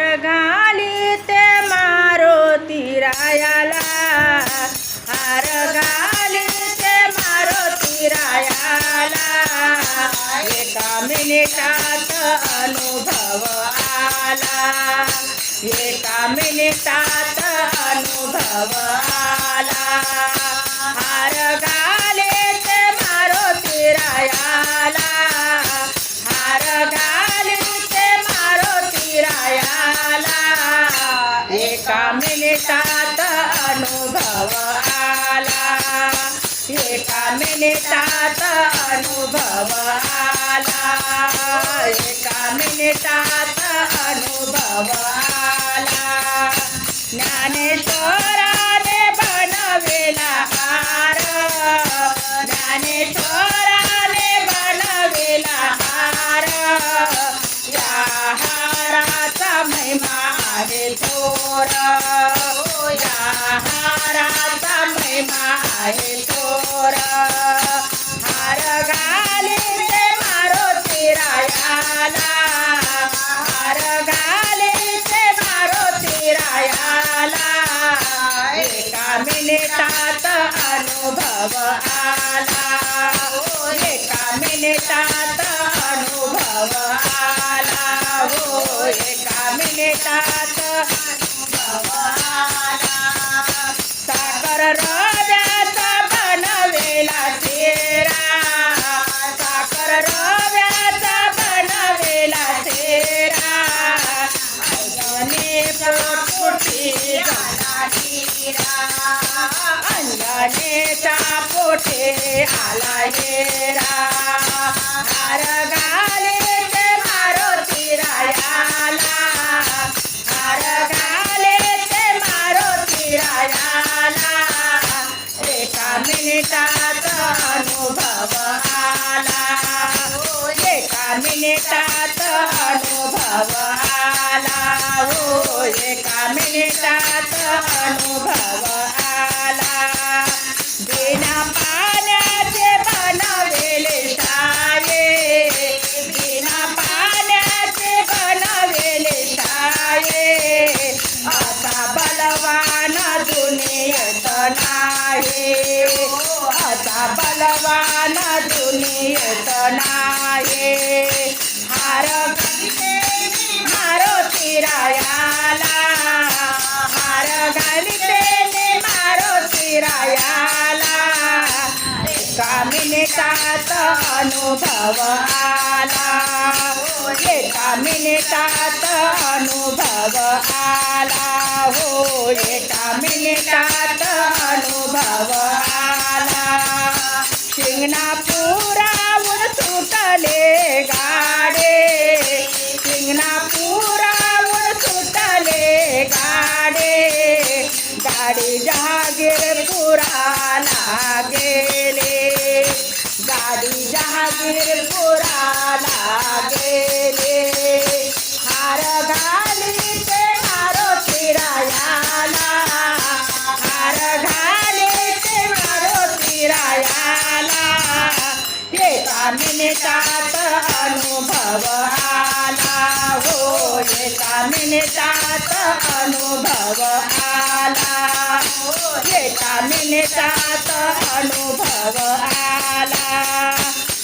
घाली ते मारुती रायाला. हार घाली ते मारुती रायाला. एका मिनिटात अनुभव आला. एका मिनिटात अनुभव आला. हार घाले मिनिटात अनुभव आला. एका मिनिटात अनुभव आला. एका मिनिटात अनुभव आला. ज्ञानेश्वरा अनुभव आला. एका मिनिटात अनुभव आला. हो एका मिनिटात अंजने पोटी झाला हिरा अंजनेच्या पोटे आला हेरा हार घाले ते मारुती रायाला हार घाले ते मारुती रायाला एका मिनिटात अनुभव आला. एका मिनिटात बलवान दुनियत नाये. हार मारुती रायाला. हार घालिते मारुती रायाला. एका मिनिटात अनुभव आला. एका मिनिटात गाडी जहागीरपुराला गेले. हार घाली ते मारुती रायाला हार घाली ते मारुती रायाला एका मिनिटात अनुभव आला. हो एका मिनिटात अनुभव आला. हो एका मिनिटात अनुभव आला.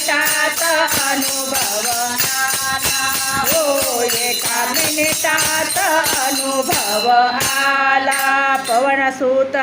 मिनिटात अनुभव आला हो एका मिनिटात अनुभव आला पवनसूत